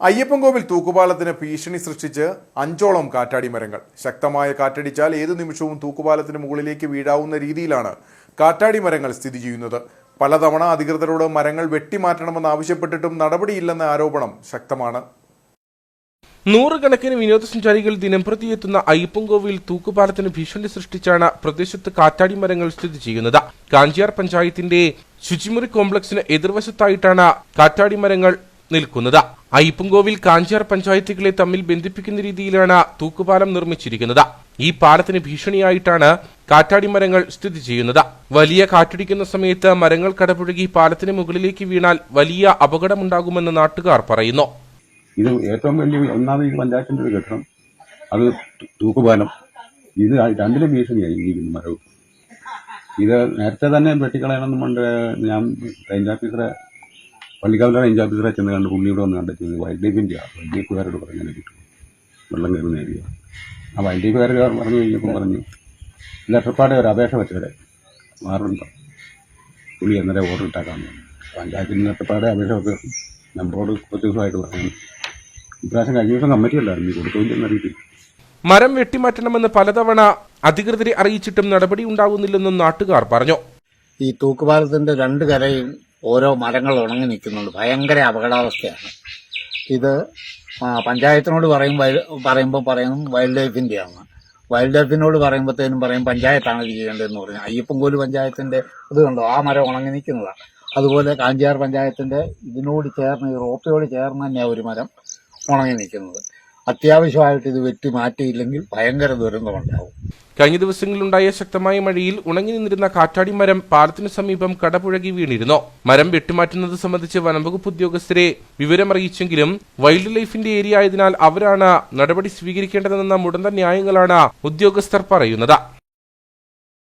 അയ്യപ്പൻകോവിൽ തൂക്കുപാലത്തിന് ഭീഷണി സൃഷ്ടിച്ച് അഞ്ചോളം കാറ്റാടി മരങ്ങൾ. ശക്തമായ കാറ്റടിച്ചാൽ ഏതു നിമിഷവും തൂക്കുപാലത്തിന് മുകളിലേക്ക് വീഴാവുന്ന രീതിയിലാണ് കാറ്റാടി മരങ്ങൾ സ്ഥിതി ചെയ്യുന്നത്. പലതവണ അധികൃതരോട് മരങ്ങൾ വെട്ടിമാറ്റണമെന്ന് ആവശ്യപ്പെട്ടിട്ടും നടപടിയില്ലെന്ന ആരോപണം ശക്തമാണ്. നൂറുകണക്കിന് വിനോദസഞ്ചാരികൾ ദിനംപ്രതി എത്തുന്ന അയ്യപ്പൻകോവിൽ തൂക്കുപാലത്തിന് ഭീഷണി സൃഷ്ടിച്ചാണ് പ്രദേശത്ത് കാറ്റാടി മരങ്ങൾ സ്ഥിതി ചെയ്യുന്നത്. കാഞ്ചിയാർ പഞ്ചായത്തിന്റെ ശുചിമുറി കോംപ്ലക്സിന് എതിർവശത്തായിട്ടാണ് കാറ്റാടി മരങ്ങൾ നിൽക്കുന്നത്. അയ്യപ്പൻകോവിൽ കാഞ്ചിയാർ പഞ്ചായത്തുകളെ തമ്മിൽ ബന്ധിപ്പിക്കുന്ന രീതിയിലാണ് തൂക്കുപാലം നിർമ്മിച്ചിരിക്കുന്നത്. ഈ പാലത്തിന് ഭീഷണിയായിട്ടാണ് കാറ്റാടി മരങ്ങൾ സ്ഥിതി ചെയ്യുന്നത്. വലിയ കാറ്റടിക്കുന്ന സമയത്ത് മരങ്ങൾ കടപുഴകി പാലത്തിന് മുകളിലേക്ക് വീണാൽ വലിയ അപകടമുണ്ടാകുമെന്ന് നാട്ടുകാർ പറയുന്നു. ഇത് ഏറ്റവും വലിയ ഒന്നാമത് ഈ പഞ്ചായത്തിന്റെ ഒരു ഘട്ടം. അത് തൂക്കുപാലം. ഇത് രണ്ടിലും ഭീഷണിയായി ഇരിക്കുന്നു മരവും. ഇത് നേരത്തെ തന്നെ വെട്ടിക്കളയണം കൊണ്ട് ഞാൻ റേഞ്ച് ഓഫീസറെ പള്ളിക്കാവിലെ റേഞ്ച് ഓഫീസറെ ചെന്ന് കണ്ട് പുള്ളിയോട് വന്ന് കണ്ടെത്തിയത് വൈൽഡ് ലൈഫിന്റെ വൈൽഡ് ലൈഫുകാരോട് പറഞ്ഞു കിട്ടും വെള്ളം കയറുന്ന ഏരിയ ആ വൈൽഡ് ലൈഫുകാർ പറഞ്ഞു കഴിഞ്ഞപ്പോൾ പറഞ്ഞു ലെറ്റർപ്പാടെ ഒരു അപേക്ഷ വെച്ചവരെ മാറുണ്ട പുള്ളി അന്നേരം ഓർഡർ ഇട്ടാക്കാൻ പഞ്ചായത്തിൽ ലെറ്റർപ്പാടെ അപേക്ഷ വെച്ച് നമ്മളോട് കുറച്ച് ദിവസമായിട്ട് പറഞ്ഞു. ഇപ്രാവശ്യം കഴിഞ്ഞ ദിവസം കമ്മിറ്റി അല്ലായിരുന്നു ഈ കൊടുത്തോണ്ടെന്ന് അറിയത്തില്ല. മരം വെട്ടിമാറ്റണമെന്ന് പലതവണ അധികൃതരെ അറിയിച്ചിട്ടും നടപടി ഉണ്ടാകുന്നില്ലെന്നും നാട്ടുകാർ പറഞ്ഞു. ഈ തൂക്കുപാലത്തിന്റെ രണ്ട് കരയും ഓരോ മരങ്ങൾ ഉണങ്ങി നിൽക്കുന്നുണ്ട്. ഭയങ്കര അപകടാവസ്ഥയാണ്. ഇത് പഞ്ചായത്തിനോട് പറയും പറയുമ്പോൾ പറയും വൈൽഡ് ലൈഫിന്റെയാണ് വൈൽഡ് ലൈഫിനോട് പറയുമ്പോഴത്തേനും പറയും പഞ്ചായത്താണ് ഇത് ചെയ്യേണ്ടതെന്ന് പറഞ്ഞു അയ്യപ്പൻകോൽ പഞ്ചായത്തിന്റെ ഇത് കണ്ടോ? ആ മരം ഉണങ്ങി നിൽക്കുന്നതാണ് അതുപോലെ കാഞ്ചിയാർ പഞ്ചായത്തിന്റെ ഇതിനോട് ചേർന്ന് ഈ റോപ്പിയോട് ചേർന്ന് തന്നെയാണ് ഒരു മരം ഉണങ്ങി നിൽക്കുന്നത്. അത്യാവശ്യമായിട്ട് ഇത് വെട്ടി മാറ്റിയില്ലെങ്കിൽ ഭയങ്കര ദുരന്തമുണ്ടാവും. കഴിഞ്ഞ ദിവസങ്ങളിലുണ്ടായ ശക്തമായ മഴയിൽ ഉണങ്ങി നിന്നിരുന്ന കാറ്റാടി മരം പാലത്തിനു സമീപം കടപുഴകി വീണിരുന്നു. മരം വെട്ടിമാറ്റുന്നത് സംബന്ധിച്ച് വനംവകുപ്പ് ഉദ്യോഗസ്ഥരെ വിവരമറിയിച്ചെങ്കിലും വൈൽഡ് ലൈഫിന്റെ ഏരിയ ആയതിനാൽ അവരാണ് നടപടി സ്വീകരിക്കേണ്ടതെന്ന മുടന്ത ന്യായങ്ങളാണ് ഉദ്യോഗസ്ഥർ പറയുന്നത്.